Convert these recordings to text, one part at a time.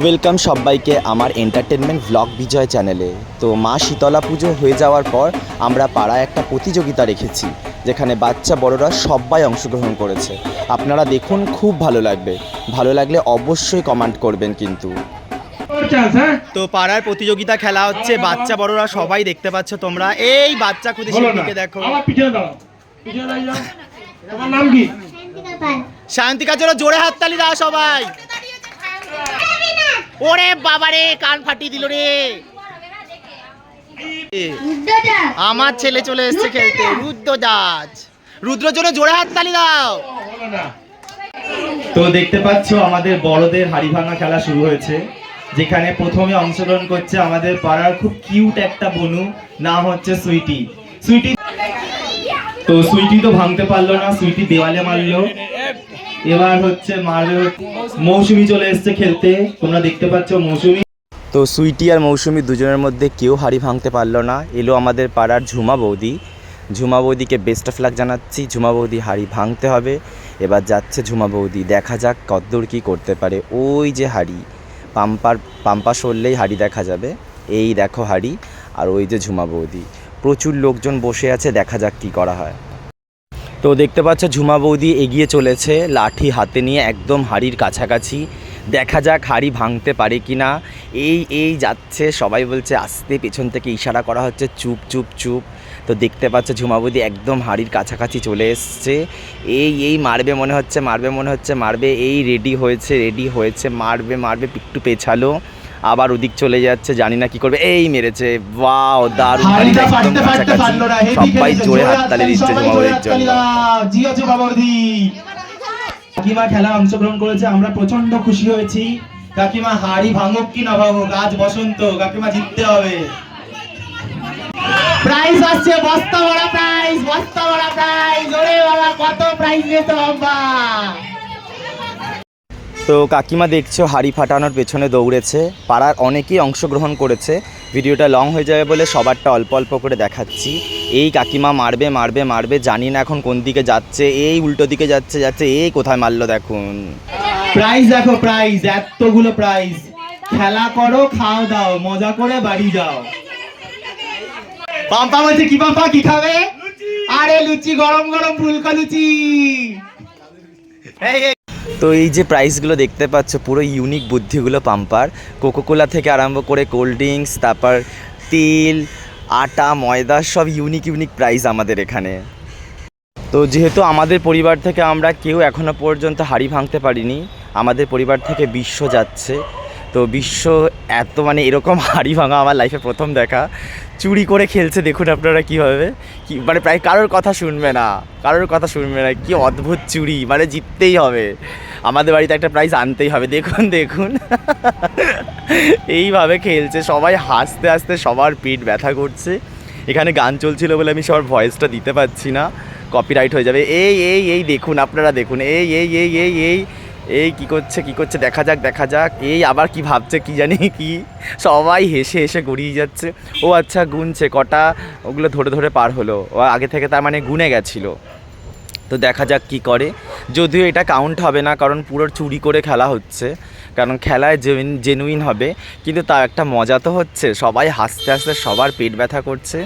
Welcome সবাইকে আমার entertainment vlog বিজয় চ্যানেলে তো মা শীতলা পুজো হয়ে যাওয়ার পর আমরা পাড়ায় একটা প্রতিযোগিতা রেখেছি যেখানে বাচ্চা বড়রা সবাই অংশগ্রহণ করেছে। আপনারা দেখুন খুব ভালো লাগবে। ভালো লাগলে অবশ্যই কমেন্ট করবেন কিন্তু। তো পাড়ার প্রতিযোগিতা খেলা হচ্ছে বাচ্চা বড়রা সবাই দেখতে পাচ্ছ তোমরা। এই বাচ্চা খুদি শিল্পীকে দেখো। তোমার নাম কি? জোরে হাততালি দাও সবাই। ওরে বাবারে কান ফাটিয়ে দিল রে। আমার ছেলে চলে এসেছে খেলতে রুদ্রদাস। রুদ্রর জন্য জোরে হাততালি দাও। বলো না তো দেখতে পাচ্ছ আমাদের বড়দের হাড়ি ভাঙা খেলা শুরু হয়েছে যেখানে প্রথমে অংশগ্রহণ করছে আমাদের পাড়ার খুব কিউট একটা বনু নাম হচ্ছে সুইটি। সুইটি তো সুইটি তো ভাঙতে পারল না সুইটি দেওয়ালে মারলো। এবার হচ্ছে মৌসুমি চলে এসছে খেলতে। তোমরা দেখতে পাচ্ছ মৌসুমি। তো সুইটি আর মৌসুমি দুজনের মধ্যে কেউ হাড়ি ভাঙতে পারল না। এলো আমাদের পাড়ার ঝুমা বৌদি। ঝুমা বৌদিকে বেস্ট অফ লাক জানাচ্ছি। ঝুমা বৌদি হাড়ি ভাঙতে হবে। এবার যাচ্ছে ঝুমা বৌদি। দেখা যাক কদ্দূর কী করতে পারে। ওই যে হাড়ি পাম্পার পাম্পা সরলেই হাড়ি দেখা যাবে। এই দেখো হাড়ি আর ওই যে ঝুমা বৌদি। প্রচুর লোকজন বসে আছে, দেখা যাক কী করা হয়। তো দেখতে পাচ্ছ, ঝুমা বৌদি এগিয়ে চলেছে লাঠি হাতে নিয়ে একদম হাড়ির কাছাকাছি। দেখা যাক হাড়ি ভাঙতে পারে কি না এই এই যাচ্ছে, সবাই বলছে, আস্তে, পেছন থেকে ইশারা করা হচ্ছে, চুপ চুপ চুপ। তো দেখতে পাচ্ছ, ঝুমা বৌদি একদম হাড়ির কাছাকাছি চলে এসছে। এই এই মারবে মনে হচ্ছে, মারবে মনে হচ্ছে, মারবে। এই রেডি হয়েছে রেডি হয়েছে, মারবে মারবে একটু পেছালো। আবার ওদিক চলে যাচ্ছে জানি না কি করবে। এই মেরেছে ওয়াও দারুণ। হাড়িটা একদম কাছাকাছি। সবাই জোরে হাততালি দিচ্ছে জন্য। কাকিমা খেলা অংশগ্রহণ করেছে আমরা প্রচণ্ড খুশি হয়েছি। কাকিমা হাড়ি ভাঙুক কি না ভাঙুক আজ বসন্ত কাকিমা জিততে হবে। প্রাইজ আসছে বস্তা বড় প্রাইজ বস্তা বড় প্রাইজ ওরে বাবা কত প্রাইজ বাবা। তো কাকিমা দেখছ হাড়ি ফাটানোর পেছনে দৌড়েছে। পাড়ার অনেকেই অংশগ্রহণ করেছে। ভিডিওটা লং হয়ে যাবে বলে সবারটা অল্প অল্প করে দেখাচ্ছি। এই কাকিমা মারবে মারবে মারবে জানি না এখন কোন দিকে যাচ্ছে এই উল্টো দিকে যাচ্ছে যাচ্ছে এই কোথায় মারলো দেখুন। প্রাইজ দেখো প্রাইজ এতগুলো প্রাইজ। খেলা করো খাও দাও মজা করে বাড়ি যাও। পাম্পা বলছে কি পাম্পা কি খাবে? আরে লুচি গরম গরম ফুলকা লুচি। এই তো এই যে প্রাইসগুলো দেখতে পাচ্ছ, পুরো ইউনিক বুদ্ধিগুলো পাম্পার। কোকোকোলা থেকে আরম্ভ করে কোল্ড ড্রিঙ্কস তারপর তেল, আটা, ময়দা, সব ইউনিক ইউনিক প্রাইস আমাদের এখানে। তো যেহেতু আমাদের পরিবার থেকে আমরা কেউ এখনও পর্যন্ত হাড়ি ভাঙতে পারিনি, আমাদের পরিবার থেকে বিশ্ব যাচ্ছে। তো বিশ্ব এত মানে এরকম হাড়ি ভাঙা আমার লাইফে প্রথম দেখা। চুরি করে খেলছে, দেখুন আপনারা কীভাবে। কি মানে প্রায় কারোর কথা শুনবে না, কারোর কথা শুনবে না। কি অদ্ভুত চুরি মানে জিততেই হবে। আমাদের বাড়িতে একটা প্রাইজ আনতেই হবে, দেখুন দেখুন। এইভাবে খেলছে, সবাই হাসতে হাসতে সবার পিঠ ব্যথা করছে। এখানে গান চলছিল বলে আমি সবার ভয়েসটা দিতে পারছি না। কপিরাইট হয়ে যাবে। এই এই এই দেখুন, আপনারা দেখুন। এই এই এই এই এই এই কি করছে কি করছে, দেখা যাক দেখা যাক। এই আবার কি ভাবছে, কি জানি কি। সবাই হেসে হেসে গড়িয়ে যাচ্ছে। ও আচ্ছা গুনছে, কটা? ওগুলো ধরে ধরে পার হলো। ও আগে থেকে তার মানে গুনে গেছিল। তো দেখা যাক কি করে। যদিও এটা কাউন্ট হবে না, কারণ পুরো চুরি করে খেলা হচ্ছে। কারণ খেলায় জেনুইন হবে। কিন্তু তার একটা মজা তো হচ্ছে, সবাই হাসতে হাসতে সবার পেট ব্যথা করছে।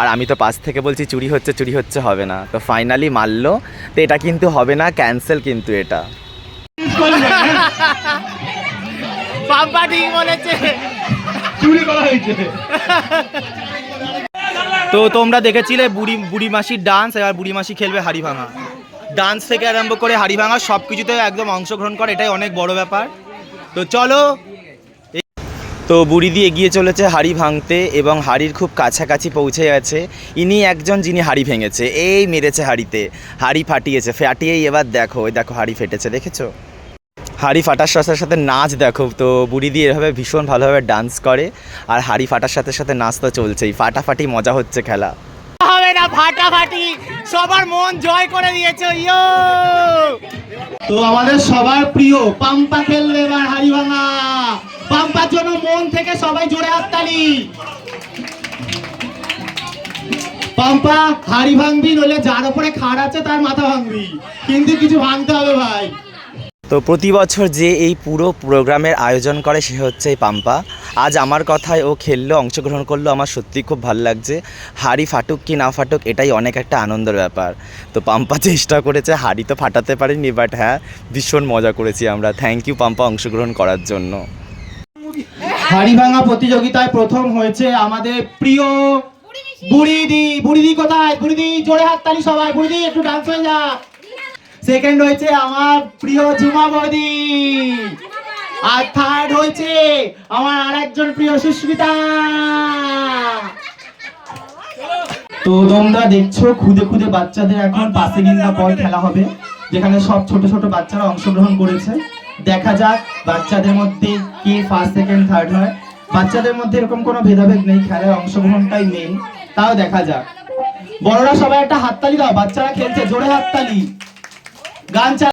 আর আমি তো পাশ থেকে বলছি, চুরি হচ্ছে চুরি হচ্ছে, হবে না। তো ফাইনালি মারলো। তো এটা কিন্তু হবে না ক্যান্সেল কিন্তু এটা। পাম্পা ঠিক বলেছে। চুরি করা হয়েছে। তো তোমরা দেখেছিলে বুড়ি বুড়ি মাসির ডান্স এবার বুড়ি মাসি খেলবে হাড়ি ভাঙা। ডান্স থেকে আরম্ভ করে হাড়ি ভাঙা সব কিছুতে একদম অংশগ্রহণ করে এটাই অনেক বড় ব্যাপার। তো চলো তো বুড়িদি এগিয়ে চলেছে হাড়ি ভাঙতে এবং হাড়ির খুব কাছাকাছি পৌঁছে গেছে। ইনি একজন যিনি হাড়ি ভেঙেছে এই মেরেছে হাড়িতে হাড়ি ফাটিয়েছে ফাটিয়েই এবার দেখো ওই দেখো হাড়ি ফেটেছে দেখেছ? হাড়ি ফাটার সাথে সাথে নাচ দেখো তো বুড়িদি এভাবে ভীষণ ভালোভাবে ডান্স করে আর হাড়ি ফাটার সাথে সাথে নাচ তো চলছেই। ফাটাফাটি মজা হচ্ছে খেলা। হবে না ফাটাফাটি সবার মন জয় করে দিয়েছে ইয়ো! তো আমাদের সবার প্রিয় পাম্পা খেলবে এবার হাড়ি ভাঙা। পাম্পার জন্য মন থেকে সবাই জোরে হাততালি। পাম্পা হাড়ি ভাঙবি নইলে যার উপরে খাড় আছে তার মাথা ভাঙবি। কিন্তু কিছু ভাঙতে হবে ভাই। তো প্রতি বছর যে এই পুরো প্রোগ্রামের আয়োজন করে সে হচ্ছে এই পাম্পা। আজ আমার কথায় ও খেললো, অংশগ্রহণ করল, আমার সত্যি খুব ভালো লাগছে। হাড়ি ফাটুক কি না ফাটুক, এটাই অনেক একটা আনন্দের ব্যাপার। তো পাম্পা চেষ্টা করেছে, হাড়ি তো ফাটাতে পারিনি বাট হ্যাঁ ভীষণ মজা করেছি আমরা। থ্যাংক ইউ পাম্পা অংশগ্রহণ করার জন্য। হাড়ি ভাঙা প্রতিযোগিতায় প্রথম হয়েছে আমাদের প্রিয় বুড়িদি বুড়িদি কোথায়? বুড়িদি জোরে হাততালি সবাই বুড়িদি একটু ডান্স হয়ে যা সেকেন্ড হয়েছে আমার প্রিয় ঝুমা বৌদি। আর থার্ড হয়েছে আমার আরেকজন প্রিয় সুস্মিতা। তো তোমরা দেখছ, খুদে খুদে বাচ্চাদের এখন পাশে গিন্দা বল খেলা হবে, যেখানে সব ছোট ছোট বাচ্চারা অংশগ্রহণ করেছে। দেখা যাক বাচ্চাদের মধ্যে কে ফার্স্ট সেকেন্ড থার্ড হয়। বাচ্চাদের মধ্যে এরকম কোনো ভেদাভেদ নেই, খেলায় অংশগ্রহণটাই মেন তাও দেখা যাক। বড়রা সবাই একটা হাততালি দাও, বাচ্চারা খেলছে, জোরে হাততালি। গান চা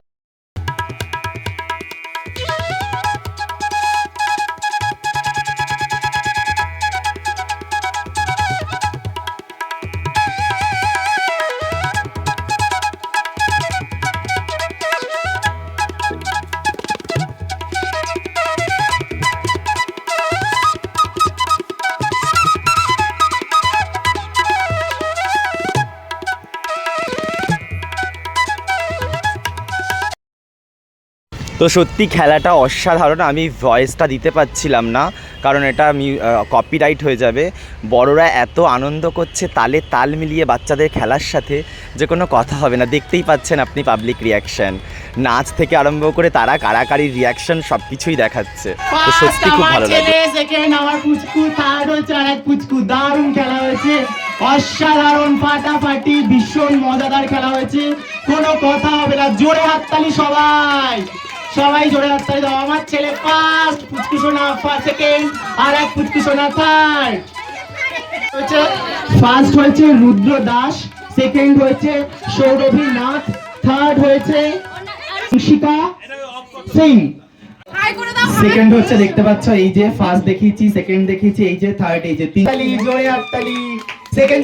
তো সত্যি খেলাটা অসাধারণ। আমি ভয়েসটা দিতে পারছিলাম না কারণ এটা কপিরাইট হয়ে যাবে। বড়রা এত আনন্দ করছে তালে তাল মিলিয়ে বাচ্চাদের খেলার সাথে যে কোনো কথা হবে না। দেখতেই পাচ্ছেন আপনি পাবলিক রিয়াকশন নাচ থেকে আরম্ভ করে তারা কারাকারি রিয়াকশন সব কিছুই দেখাচ্ছে। তো সত্যি খুব ভালো লাগে। দারুণ খেলা হয়েছে। অসাধারণ ফাটাফাটি ভীষণ মজাদার খেলা হয়েছে। কোনো কথা হবে না। জোরে হাততালি সবাই। সবাই জোরে হাততালি দাও। আমার ছেলে ফার্স্ট পুচকু সোনা ফার্স্ট সেকেন্ড আর এক পুচকু সোনা থার্ড হচ্ছে ফার্স্ট হয়েছে রুদ্র দাস সেকেন্ড হয়েছে সৌরভী নাথ থার্ড হয়েছে ঈশিকা সিং। সেকেন্ড হচ্ছে, দেখতে পাচ্ছ, এই যে ফার্স্ট দেখিয়েছি সেকেন্ড দেখিয়েছি, এই যে থার্ড এই যে তিন। জোরে হাততালি সেকেন্ড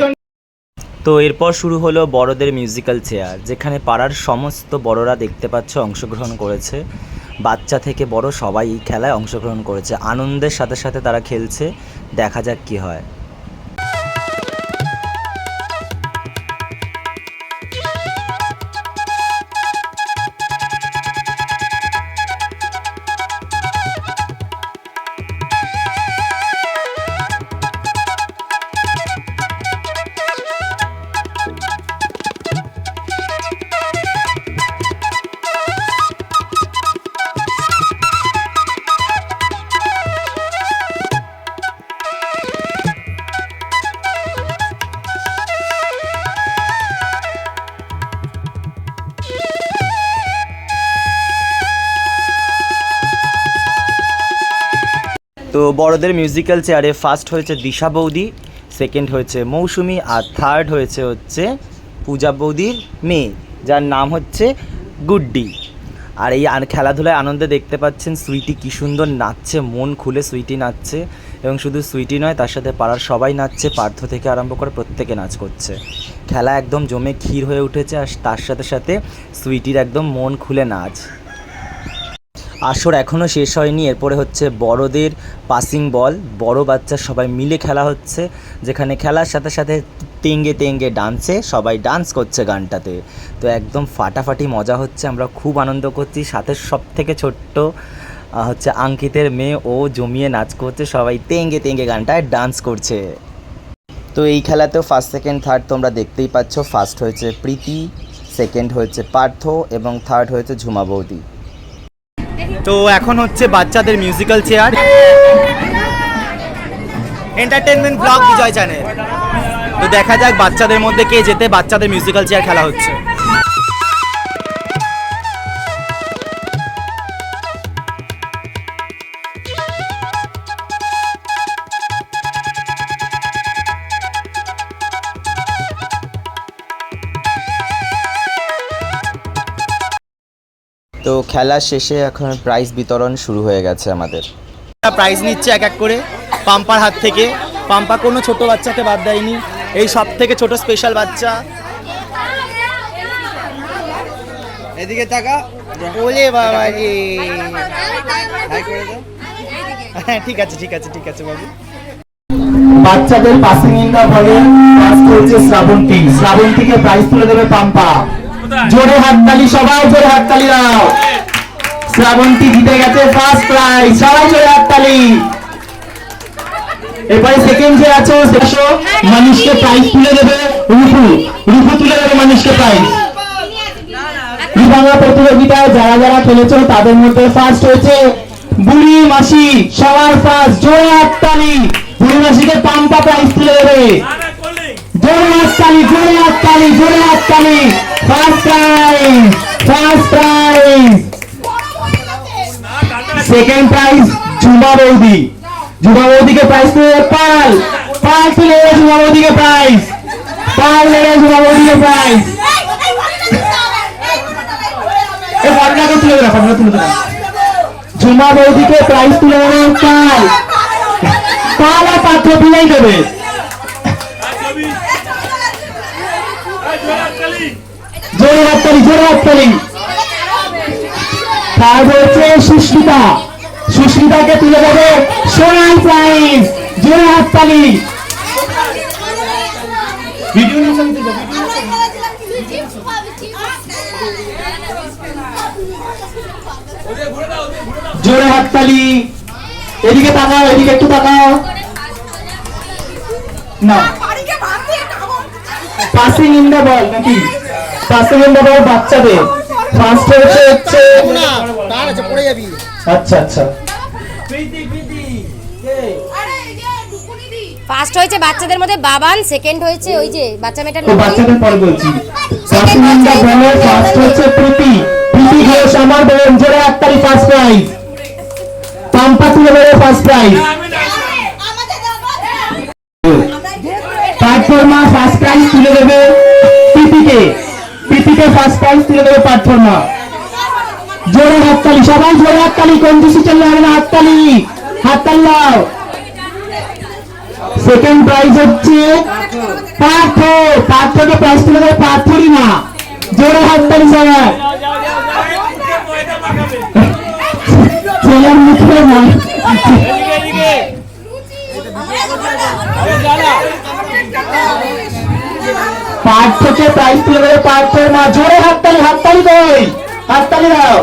তো এরপর শুরু হলো বড়দের মিউজিক্যাল চেয়ার যেখানে পাড়ার সমস্ত বড়রা দেখতে পাচ্ছ অংশগ্রহণ করেছে। বাচ্চা থেকে বড় সবাই এই খেলায় অংশগ্রহণ করেছে। আনন্দের সাথে সাথে তারা খেলছে। দেখা যাক কি হয়। তো বড়দের মিউজিক্যাল চেয়ারে ফার্স্ট হয়েছে দিশা বৌদি সেকেন্ড হয়েছে মৌসুমি, আর থার্ড হয়েছে হচ্ছে পূজা বৌদির মেয়ে, যার নাম হচ্ছে গুড্ডি। আর এই খেলাধুলায় আনন্দে দেখতে পাচ্ছেন সুইটি কি সুন্দর নাচছে, মন খুলে সুইটি নাচছে, এবং শুধু সুইটি নয়, তার সাথে পাড়ার সবাই নাচছে, পার্থ থেকে আরম্ভ করে প্রত্যেকে নাচ করছে। খেলা একদম জমে ক্ষীর হয়ে উঠেছে, আর তার সাথে সাথে সুইটির একদম মন খুলে নাচ। আসর এখনও শেষ হয়নি। এরপরে হচ্ছে বড়দের পাসিং বল বড় বাচ্চা সবাই মিলে খেলা হচ্ছে, যেখানে খেলার সাথে সাথে তেঙ্গে তেঙ্গে ডান্সে সবাই ডান্স করছে গানটাতে। তো একদম ফাটাফাটি মজা হচ্ছে, আমরা খুব আনন্দ করছি। সাথে সব থেকে ছোট্ট হচ্ছে আঙ্কিতের মেয়ে, ও জমিয়ে নাচ করছে, সবাই তেঙ্গে তেঙ্গে গানটায় ডান্স করছে। তো এই খেলাতেও ফার্স্ট সেকেন্ড থার্ড তোমরা দেখতেই পাচ্ছ। ফার্স্ট হয়েছে প্রীতি সেকেন্ড হয়েছে পার্থ এবং থার্ড হয়েছে ঝুমা বৌদি। তো এখন হচ্ছে বাচ্চাদের musical chair entertainment blog Bijoy channel তো দেখা যাক বাচ্চাদের মধ্যে কে যেতে বাচ্চাদের মিউজিক্যাল চেয়ার খেলা হচ্ছে। খেলা শেষে এখন প্রাইজ বিতরণ শুরু হয়ে গেছে আমাদের। প্রাইজ নিচ্ছে এক এক করে। পাম্পার হাত থেকে। পাম্পা কোনো ছোট বাচ্চাকে বাদ দেয়নি। এই সব থেকে ছোট স্পেশাল বাচ্চা। এদিকে তাকা। ওলে বাবা রে। হ্যাঁ ঠিক আছে ঠিক আছে ঠিক আছে বাবু। বাচ্চাদের পাসিং ইন দা বলে পাস করেছে শ্রাবন্তী শ্রাবন্তীকে প্রাইজ তুলে দেবে পাম্পা। জোরে হাততালি সবাই জোরে হাততালি দাও। শ্রাবন্তী জিতে গেছে ফার্স্ট প্রাইজ সবাই জোরে হাততালি এরপরে সেকেন্ড যে আছো সেসো মানুষকে প্রাইজ তুলে দেবে রূপু। রূপু তুলে দেবে মানুষকে প্রাইজ বাংলা প্রতিযোগিতায় যারা যারা খেলেছো, তাদের মধ্যে ফার্স্ট হয়েছে বুড়ি মাসি, সবার ফার্স্ট জোরে হাততালি বুড়ি মাসিকে পাম্পা প্রাইজ তুলে দেবে। জোরে হাততালি জোরে হাততালি জোরে হাততালি first prize first prize second prize Jhuma বৌদি ঝুমা বৌদিকে প্রাইজ তুলে পাল। পাল তুলে ঝুমা বৌদিকে প্রাইজ পাল দেবে ঝুমা বৌদিকে প্রাইজ বৌদিকে পাল জোরে হাততালি জোরে হাততালি থার্ড হচ্ছে সুস্মিতা। সুস্মিতাকে তুলে দেবে সোনাল প্রাইজ জোরে হাততালি। জোরে হাততালি। এদিকে তাকাও এদিকে একটু তাকাও। না। পাসিং ইন দ্য বল নাকি? পাসিং ইন দ্য বল বাচ্চাদের। ফার্স্ট হচ্ছে হচ্ছে তার পড়ে যাবি। আচ্ছা আচ্ছা। ফার্স্ট হয়েছে বাচ্চাদের মধ্যে বাবান সেকেন্ড হয়েছে ওই যে বাচ্চা মেয়েটার নাম বাচ্চাদের পরে বলছি। ইন দ্য বলে ফার্স্ট হচ্ছে প্রীতি। প্রীতি ঘোষ আমার বোন জোরে হাততালি ফার্স্ট প্রাইজ পাম্পা তুলে ফার্স্ট প্রাইজ প্ল্যাটফর্মা ফার্স্ট প্রাইজ তুলে দেবে। প্রীতিকে ফার্স্ট প্রাইজ তুলে দেবে প্ল্যাটফর্মা জোরে হাততালি, সবাই জোরে হাততালি কঞ্জুসি চললে হবে না হাততালি? হাততালি দাও সেকেন্ড প্রাইজ হচ্ছে পার্থ। পার্থকে প্রাইজ তুলে দেবে পার্থরই না জোরে হাততালি সবাই। ছেলের মুখে না পার্থকে প্রাইজ তুলে দেবে পার্থর মা জোরে হাততালি হাততালি কই? হাততালি দাও।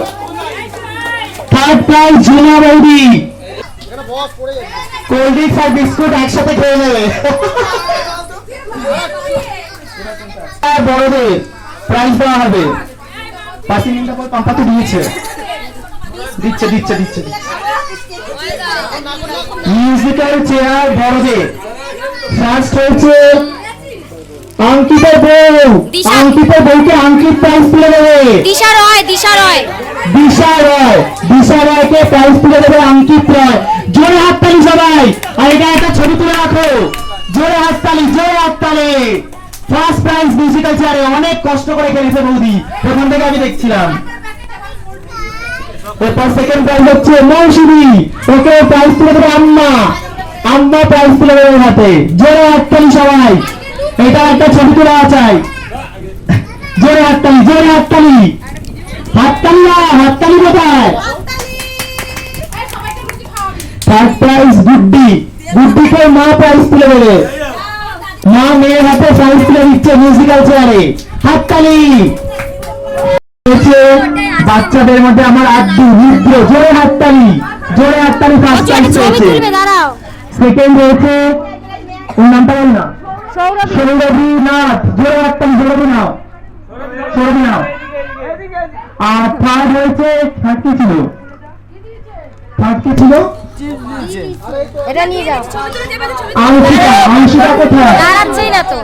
থার্ড প্রাইজ ঝুমা বৌদি। কোল্ড ড্রিঙ্কস আর বিস্কুট একসাথে খেয়ে নেবে। আর বড়দের। প্রাইজ দেওয়া হবে। পাঁচই মিনিটের পর পাম্পা তো দিয়েছে। দিচ্ছে দিচ্ছে দিচ্ছে মিউজিক্যাল চেয়ার বড়দের। ফার্স্ট হয়েছে অঙ্কিতের বউ। অঙ্কিতের বউকে অঙ্কিত প্রাইজ তুলে দেবে। দিশা রয় দিশা রয়। দিশা রয়। দিশা রয়কে প্রাইজ তুলে দেবে অঙ্কিত রয়। জোরে হাততালি সবাই। আর এটা একটা ছবি তুলে রাখো। জোরে হাততালি জোরে হাততালি। ফার্স্ট প্রাইজ মিউজিক্যাল চেয়ারে অনেক কষ্ট করে খেলেছে বৌদি। প্রথম থেকে আমি দেখছিলাম। এরপর সেকেন্ড প্রাইজ হচ্ছে মৌসুমি। ওকে প্রাইজ তুলে দেবে আম্মা। আম্মা প্রাইজ তুলে দেবে হাতে। জোরে হাততালি সবাই। এটা একটা ছবি তোলা চাই। জোরে হাততালি জোরে হাততালি। হাততালি না হাততালি কোথায়? থার্ড প্রাইজ গুড্ডি। গুড্ডিকে মা প্রাইজ তুলে দেবে? মা মেয়ের হাতে প্রাইজ তুলে দিচ্ছে মিউজিক্যাল চেয়ারে হাততালি। বাচ্চাদের মধ্যে আমার আব্দু রুদ্র জোরে হাততালি। জোরে হাততালি ফার্স্ট প্রাইজ পেয়েছে। সেকেন্ড হয়েছে। ওর নামটা বল না। সৌরভী নাথ জোরে সৌরভী নাও। সৌরভী নাও। আর থার্ড হয়েছে থার্ড কি ছিল। থার্ড কি ছিল? এটা নিয়ে যাও। আংশিকা আংশিকা কোথায়? দাঁড়াচ্ছেই না তো।